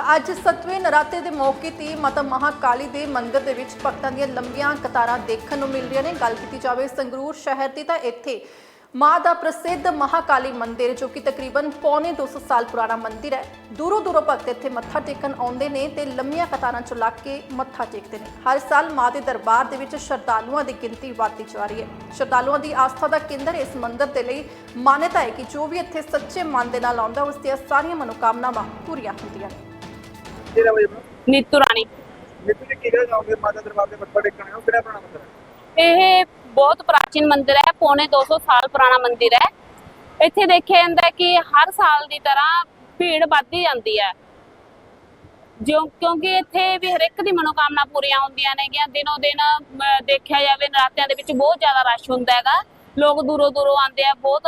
ਤਾਂ ਅੱਜ ਸਤਵੇਂ ਨਰਾਤੇ ਦੇ ਮੌਕੇ ਤੇ ਮਾਤਾ ਮਹਾਕਾਲੀ ਦੇ ਮੰਦਿਰ ਦੇ ਵਿੱਚ ਭਗਤਾਂ ਦੀਆਂ ਲੰਬੀਆਂ ਕਤਾਰਾਂ ਦੇਖਣ ਨੂੰ ਮਿਲ ਰਹੀਆਂ ਨੇ। ਗੱਲ ਕੀਤੀ ਜਾਵੇ ਸੰਗਰੂਰ ਸ਼ਹਿਰ ਦੀ ਤਾਂ ਇੱਥੇ ਮਾਂ ਦਾ ਪ੍ਰਸਿੱਧ ਮਹਾਕਾਲੀ ਮੰਦਿਰ, ਜੋ ਕਿ ਤਕਰੀਬਨ ਪੌਣੇ 200 ਸਾਲ ਪੁਰਾਣਾ ਮੰਦਿਰ ਹੈ। ਦੂਰੋਂ ਦੂਰੋਂ ਭਗਤ ਇੱਥੇ ਮੱਥਾ ਟੇਕਣ ਆਉਂਦੇ ਨੇ ਤੇ ਲੰਮੀਆਂ ਕਤਾਰਾਂ ਚ ਲੱਗ ਕੇ ਮੱਥਾ ਟੇਕਦੇ ਨੇ। ਹਰ ਸਾਲ ਮਾਂ ਦੇ ਦਰਬਾਰ ਦੇ ਵਿੱਚ ਸ਼ਰਧਾਲੂਆਂ ਦੀ ਗਿਣਤੀ ਵਧਦੀ ਜਾ ਰਹੀ ਹੈ। ਸ਼ਰਧਾਲੂਆਂ ਦੀ ਆਸਥਾ ਦਾ ਕੇਂਦਰ ਇਸ ਮੰਦਿਰ ਦੇ ਲਈ ਮਾਨਤਾ ਹੈ ਕਿ ਜੋ ਵੀ ਇੱਥੇ ਸੱਚੇ ਮਨ ਦੇ ਨਾਲ ਆਉਂਦਾ, ਉਸ ਦੀਆਂ ਸਾਰੀਆਂ ਮਨੋਕਾਮਨਾਵਾਂ ਪੂਰੀਆਂ ਹੁੰਦੀਆਂ ਨੇ। ਵਜੇ ਨੀਤੂ ਰਾਣੀ। ਮਿੱਤੂ ਜੀ ਕਿਹੜਾ ਜਾਓਗੇ ਮਾਤਾ ਦਰਬਾਰ ਦੇ ਮੱਥਾ ਟੇਕਣ ਆਓ ਕਿਹੜਾ ਪੁਰਾਣਾ ਮੰਦਿਰ ਹੈ? ਇਹ ਬਹੁਤ ਪ੍ਰਾਚੀਨ ਮੰਦਿਰ ਹੈ ਪੌਣੇ 200 ਸਾਲ ਪੁਰਾਣਾ ਮੰਦਿਰ ਹੈ। ਇੱਥੇ ਦੇਖਿਆ ਜਾਂਦਾ ਕਿ ਹਰ ਸਾਲ ਦੀ ਤਰ੍ਹਾਂ ਭੀੜ ਵੱਧਦੀ ਜਾਂਦੀ ਹੈ। ਜਿਉਂ ਕਿਉਂਕਿ ਇੱਥੇ ਵੀ ਹਰ ਇੱਕ ਦੀ ਮਨੋਕਾਮਨਾ ਪੂਰੀਆਂ ਹੁੰਦੀਆਂ ਨੇਗੀਆਂ। ਦਿਨੋ ਦਿਨ ਦੇਖਿਆ ਜਾਵੇ ਨਰਾਤਿਆਂ ਦੇ ਵਿੱਚ ਬਹੁਤ ਜ਼ਿਆਦਾ ਰਸ਼ ਹੁੰਦਾ ਹੈਗਾ। ਲੋਕ ਦੂਰੋਂ ਦੂਰੋਂ ਆਉਂਦੇ ਆ ਬਹੁਤ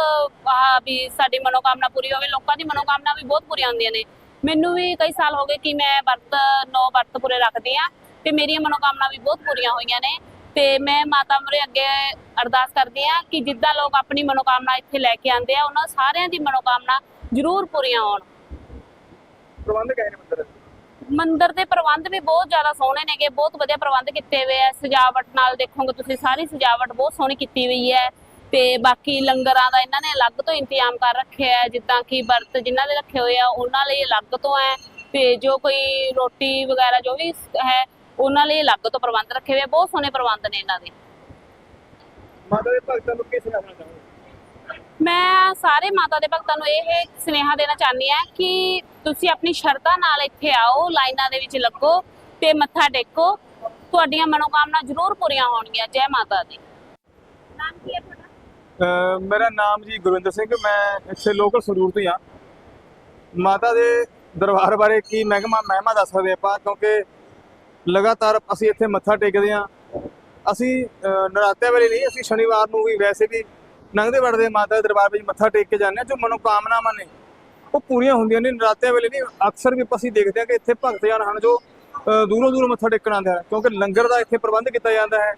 ਵੀ ਸਾਡੀ ਮਨੋਕਾਮਨਾ ਪੂਰੀ ਹੋਵੇ ਲੋਕਾਂ ਦੀ ਮਨੋਕਾਮਨਾ ਵੀ ਬਹੁਤ ਪੂਰੀਆਂ ਹੁੰਦੀਆਂ ਨੇ। ਮੈਨੂੰ ਵੀ ਕਈ ਸਾਲ ਹੋ ਗਏ ਕਿ ਮੈਂ ਵਰਤ ਨੌ ਵਰਤ ਪੂਰੇ ਰੱਖਦੀ ਆ ਤੇ ਮੇਰੀਆਂ ਮਨੋਕਾਮਨਾ ਵੀ ਬਹੁਤ ਪੂਰੀਆਂ ਹੋਈਆਂ ਨੇ ਤੇ ਮੈਂ ਮਾਤਾ ਮੁਰੇ ਅੱਗੇ ਅਰਦਾਸ ਕਰਦੀ ਆ ਕਿ ਜਿੱਦਾਂ ਲੋਕ ਆਪਣੀ ਮਨੋਕਾਮਨਾ ਇੱਥੇ ਲੈ ਕੇ ਆਉਂਦੇ ਆ ਉਹਨਾਂ ਸਾਰਿਆਂ ਦੀ ਮਨੋਕਾਮਨਾ ਜ਼ਰੂਰ ਪੂਰੀਆਂ ਹੋਣ। ਪ੍ਰਬੰਧ ਕਹੇ ਨੇ ਮੰਦਿਰ? ਮੰਦਿਰ ਦੇ ਪ੍ਰਬੰਧ ਵੀ ਬਹੁਤ ਜ਼ਿਆਦਾ ਸੋਹਣੇ ਨੇਗੇ ਬਹੁਤ ਵਧੀਆ ਪ੍ਰਬੰਧ ਕੀਤੇ ਹੋਏ ਆ। ਸਜਾਵਟ ਨਾਲ ਦੇਖੋਗੇ ਤੁਸੀਂ ਸਾਰੀ ਸਜਾਵਟ ਬਹੁਤ ਸੋਹਣੀ ਕੀਤੀ ਹੋਈ ਹੈ। ਤੇ ਬਾਕੀ ਲੰਗਰਾਂ ਦਾ ਇਹਨਾਂ ਨੇ ਅਲੱਗ ਤੋਂ ਇੰਤਜ਼ਾਮ ਕਰ ਰੱਖਿਆ ਹੈ ਜਿੱਦਾਂ ਕਿ ਵਰਤ ਜਿਨ੍ਹਾਂ ਦੇ ਰੱਖੇ ਹੋਏ ਆ ਉਹਨਾਂ ਲਈ ਅਲੱਗ ਤੋਂ ਹੈ ਤੇ ਜੋ ਕੋਈ ਰੋਟੀ ਵਗੈਰਾ ਜੋ ਵੀ ਹੈ ਉਹਨਾਂ ਲਈ ਅਲੱਗ ਤੋਂ ਪ੍ਰਬੰਧ ਰੱਖੇ ਹੋਏ ਆ ਬਹੁਤ ਸੋਹਣੇ ਪ੍ਰਬੰਧ ਨੇ ਇਹਨਾਂ ਦੇ। ਮਾਤਾ ਦੇ ਭਗਤਾਂ ਨੂੰ ਕਿਸ ਤਰ੍ਹਾਂ ਚਾਹੋਗੇ ਮੈਂ ਸਾਰੇ ਮਾਤਾ ਦੇ ਭਗਤਾਂ ਨੂੰ ਇਹ ਸੁਨੇਹਾ ਦੇਣਾ ਚਾਹੁੰਦੀ ਹਾਂ ਕਿ ਤੁਸੀਂ ਆਪਣੀ ਸ਼ਰਧਾ ਨਾਲ ਇੱਥੇ ਆਓ ਲਾਈਨਾਂ ਦੇ ਵਿੱਚ ਲੱਗੋ ਤੇ ਮੱਥਾ ਟੇਕੋ। ਤੁਹਾਡੀਆਂ ਮਨੋਕਾਮਨਾ ਜ਼ਰੂਰ ਪੂਰੀਆਂ ਹੋਣਗੀਆਂ। ਜੈ ਮਾਤਾ ਦੀ। ਨਾਮ ਕੀ ਹੈ ਮੇਰਾ ਨਾਮ ਜੀ ਗੁਰਵਿੰਦਰ ਸਿੰਘ, ਮੈਂ ਇੱਥੇ ਲੋਕਲ ਸੰਗਰੂਰ ਤੋਂ ਆ ਮਾਤਾ ਦੇ ਦਰਬਾਰ ਬਾਰੇ ਕੀ ਮਹਿਕਮਾ, ਮਹਿਮਾ ਦੱਸ ਸਕਦੇ ਆਪਾਂ, ਕਿਉਂਕਿ ਲਗਾਤਾਰ ਅਸੀਂ ਇੱਥੇ ਮੱਥਾ ਟੇਕਦੇ ਆ ਅਸੀਂ, ਅਹ, ਨਰਾਤਿਆਂ ਵੇਲੇ ਨਹੀਂ, ਅਸੀਂ ਸ਼ਨੀਵਾਰ ਨੂੰ ਵੀ ਵੈਸੇ ਵੀ ਲੰਘਦੇ ਵੜਦੇ ਮਾਤਾ ਦੇ ਦਰਬਾਰ ਵਿੱਚ ਮੱਥਾ ਟੇਕ ਕੇ ਜਾਂਦੇ ਆ ਜੋ ਮਨੋਕਾਮਨਾਵਾਂ ਨੇ, ਉਹ ਪੂਰੀਆਂ ਹੁੰਦੀਆਂ ਨੇ। ਨਰਾਤਿਆਂ ਵੇਲੇ ਨਹੀਂ, ਅਕਸਰ ਵੀ ਅਸੀਂ ਦੇਖਦੇ ਆ ਕਿ ਇੱਥੇ ਭਗਤ ਜਨ ਹਨ ਜੋ ਦੂਰੋਂ ਦੂਰੋਂ ਮੱਥਾ ਟੇਕਣ ਆਉਂਦੇ ਹਨ, ਕਿਉਂਕਿ ਲੰਗਰ ਦਾ ਇੱਥੇ ਪ੍ਰਬੰਧ ਕੀਤਾ ਜਾਂਦਾ ਹੈ।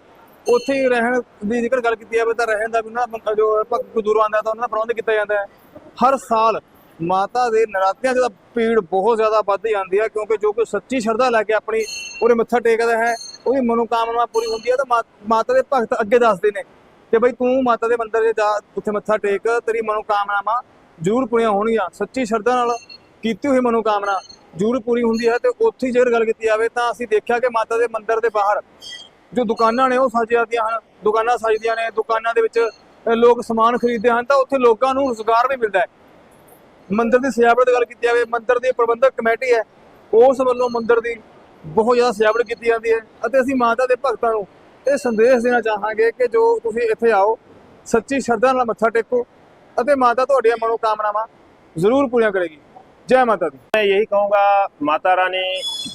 ਉੱਥੇ ਹੀ ਰਹਿਣ ਦੀ ਜੇਕਰ ਗੱਲ ਕੀਤੀ ਜਾਵੇ ਤਾਂ ਰਹਿਣ ਦਾ ਵੀ ਉਹਨਾਂ ਦਾ ਜੋ ਭਗਤ ਕੋਈ ਦੂਰੋਂ ਆਉਂਦਾ ਤਾਂ ਉਹਨਾਂ ਦਾ ਪ੍ਰਬੰਧ ਕੀਤਾ ਜਾਂਦਾ ਹੈ। ਹਰ ਸਾਲ ਮਾਤਾ ਦੇ ਨਰਾਤਿਆਂ 'ਚ ਤਾਂ ਭੀੜ ਬਹੁਤ ਜ਼ਿਆਦਾ ਵੱਧ ਜਾਂਦੀ ਹੈ ਕਿਉਂਕਿ ਜੋ ਕੋਈ ਸੱਚੀ ਸ਼ਰਧਾ ਲੈ ਕੇ ਆਪਣੀ ਉਹਦੇ ਮੱਥਾ ਟੇਕਦਾ ਹੈ, ਉਹਦੀ ਮਨੋਕਾਮਨਾ ਪੂਰੀ ਹੁੰਦੀ ਹੈ ਤਾਂ ਮਾ- ਮਾਤਾ ਦੇ ਭਗਤ ਅੱਗੇ ਦੱਸਦੇ ਨੇ ਕਿ ਬਈ ਤੂੰ ਮਾਤਾ ਦੇ ਮੰਦਿਰ 'ਚ ਜਾ, ਉੱਥੇ ਮੱਥਾ ਟੇਕ, ਤੇਰੀ ਮਨੋਕਾਮਨਾਵਾਂ ਜ਼ਰੂਰ ਪੂਰੀਆਂ ਹੋਣਗੀਆਂ। ਸੱਚੀ ਸ਼ਰਧਾ ਨਾਲ ਕੀਤੀ ਹੋਈ ਮਨੋਕਾਮਨਾ ਜ਼ਰੂਰ ਪੂਰੀ ਹੁੰਦੀ ਹੈ ਤੇ ਉੱਥੇ ਜੇਕਰ ਗੱਲ ਕੀਤੀ ਜਾਵੇ ਤਾਂ ਅਸੀਂ ਦੇਖਿਆ ਕਿ ਮਾਤਾ ਦੇ ਮੰਦਿਰ ਦੇ ਬਾਹਰ ਜੋ ਦੁਕਾਨਾਂ ਨੇ ਉਹ ਸਜਦੀਆਂ ਹਨ, ਦੁਕਾਨਾਂ ਸਜਦੀਆਂ ਨੇ, ਦੁਕਾਨਾਂ ਦੇ ਵਿੱਚ ਲੋਕ ਸਮਾਨ ਖਰੀਦਦੇ ਹਨ, ਤਾਂ ਉੱਥੇ ਲੋਕਾਂ ਨੂੰ ਰੁਜ਼ਗਾਰ ਵੀ ਮਿਲਦਾ ਹੈ। ਮੰਦਰ ਦੀ ਸਜਾਵਟ ਦੀ ਗੱਲ ਕੀਤੀ ਜਾਵੇ, ਮੰਦਰ ਦੀ ਪ੍ਰਬੰਧਕ ਕਮੇਟੀ ਹੈ, ਉਸ ਵੱਲੋਂ ਮੰਦਰ ਦੀ ਬਹੁਤ ਜ਼ਿਆਦਾ ਸਜਾਵਟ ਕੀਤੀ ਜਾਂਦੀ ਹੈ ਅਤੇ ਅਸੀਂ ਮਾਤਾ ਦੇ ਭਗਤਾਂ ਨੂੰ ਇਹ ਸੰਦੇਸ਼ ਦੇਣਾ ਚਾਹਾਂਗੇ ਕਿ ਜੋ ਤੁਸੀਂ ਇੱਥੇ ਆਓ, ਸੱਚੀ ਸ਼ਰਧਾ ਨਾਲ ਮੱਥਾ ਟੇਕੋ ਅਤੇ ਮਾਤਾ ਤੁਹਾਡੀਆਂ ਮਨੋਕਾਮਨਾਵਾਂ ਜ਼ਰੂਰ ਪੂਰੀਆਂ ਕਰੇਗੀ। ਜੈ ਮਾਤਾ ਦੀ। ਮੈਂ ਇਹੀ ਕਹੂੰਗਾ, ਮਾਤਾ ਰਾਣੀ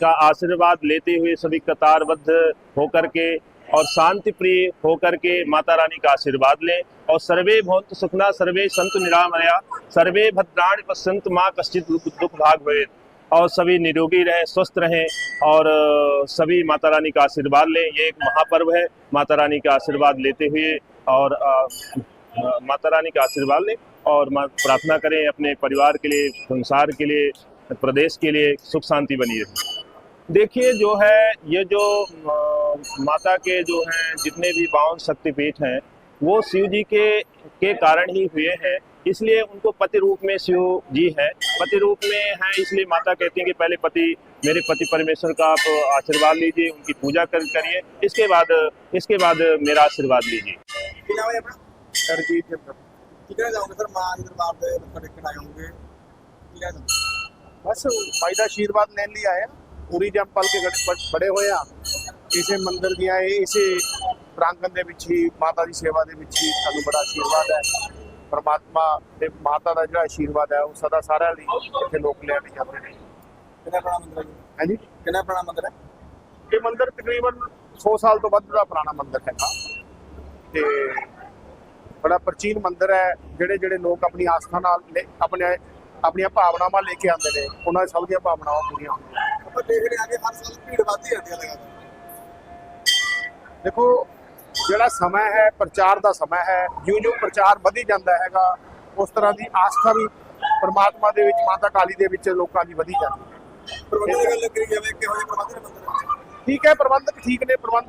का आशीर्वाद लेते हुए सभी कतारबद्ध होकर के और शांति प्रिय होकर के माता रानी का आशीर्वाद लें। और सर्वे भवंतु सुखना, सर्वे संत निरामया, सर्वे भद्राणि पश्यंत माँ कश्चित दुख भाग भवे और सभी निरोगी रहें, स्वस्थ रहें और सभी माता रानी का आशीर्वाद लें। ये एक महापर्व है, माता रानी का आशीर्वाद लेते हुए और माता रानी का आशीर्वाद लें और प्रार्थना करें अपने परिवार के लिए, संसार के लिए, प्रदेश के लिए सुख शांति बनी रहे। देखिए जो है ये जो माता के जो हैं जितने भी बावन शक्तिपीठ हैं वो शिव जी के के कारण ही हुए हैं। इसलिए उनको पति रूप में शिव जी हैं। पति रूप में हैं इसलिए माता कहती हैं कि पहले पति मेरे पति परमेश्वर का आप आशीर्वाद लीजिए उनकी पूजा कर करिए। इसके बाद इसके बाद मेरा आशीर्वाद लीजिए। तो। बस फ़ायदा आशीर्वाद ले लिया है ਕੀ ਪੂਰੀ ਜੰਮ ਪਲ ਕੇ ਬੜੇ ਹੋਏ ਆ। ਇਸੇ ਮੰਦਿਰ ਦੀਆਂ ਇਹ ਇਸੇ ਪ੍ਰਾਂਗਣ ਦੇ ਵਿੱਚ ਹੀ ਮਾਤਾ ਦੀ ਸੇਵਾ ਦੇ ਵਿੱਚ ਹੀ ਸਾਨੂੰ ਬੜਾ ਆਸ਼ੀਰਵਾਦ ਹੈ। ਪਰਮਾਤਮਾ ਤੇ ਮਾਤਾ ਦਾ ਜਿਹੜਾ ਆਸ਼ੀਰਵਾਦ ਹੈ ਉਹ ਸਦਾ ਸਾਰਿਆਂ ਲਈ ਇੱਥੇ ਲੋਕ ਲੈਣ ਲਈ ਜਾਂਦੇ ਨੇ। ਕਿੰਨਾ ਪੁਰਾਣਾ ਮੰਦਿਰ ਹੈ ਜੀ? ਹਾਂਜੀ? ਕਿੰਨਾ ਪੁਰਾਣਾ ਮੰਦਿਰ ਹੈ? ਇਹ ਮੰਦਿਰ ਤਕਰੀਬਨ 100 ਸਾਲ ਤੋਂ ਵੱਧ ਦਾ ਪੁਰਾਣਾ ਮੰਦਿਰ ਹੈਗਾ ਤੇ ਬੜਾ ਪ੍ਰਾਚੀਨ ਮੰਦਿਰ ਹੈ। ਜਿਹੜੇ ਜਿਹੜੇ ਲੋਕ ਆਪਣੀ ਆਸਥਾ ਨਾਲ ਲੈ- ਆਪਣੇ ਆਪਣੀਆਂ ਭਾਵਨਾਵਾਂ ਲੈ ਕੇ ਆਉਂਦੇ ਨੇ ਉਹਨਾਂ ਦੀ ਸਭ ਦੀਆਂ ਭਾਵਨਾਵਾਂ ਪੂਰੀਆਂ ਹੁੰਦੀਆਂ ਆਪਾਂ ਦੇਖ ਰਹੇ ਹਾਂ ਕਿ ਹਰ ਸਾਲ ਭੀੜ ਵੱਧਦੀ ਜਾਂਦੀ ਹੈ ਲਗਾਤਾਰ। ਦੇਖੋ ਜਿਹੜਾ ਸਮਾਂ ਹੈ ਪ੍ਰਚਾਰ ਦਾ ਸਮਾਂ ਹੈ ਜਿਉਂ ਜਿਉਂ ਪ੍ਰਚਾਰ ਵਧੀ ਜਾਂਦਾ ਹੈਗਾ ਉਸ ਤਰ੍ਹਾਂ ਦੀ ਆਸਥਾ ਵੀ ਪਰਮਾਤਮਾ ਦੇ ਵਿੱਚ ਮਾਤਾ ਕਾਲੀ ਦੇ ਵਿੱਚ ਲੋਕਾਂ ਦੀ ਵਧੀ ਜਾਂਦੀ ਹੈ। ਠੀਕ ਹੈ ਪ੍ਰਬੰਧਕ ਠੀਕ ਨੇ ਪ੍ਰਬੰਧ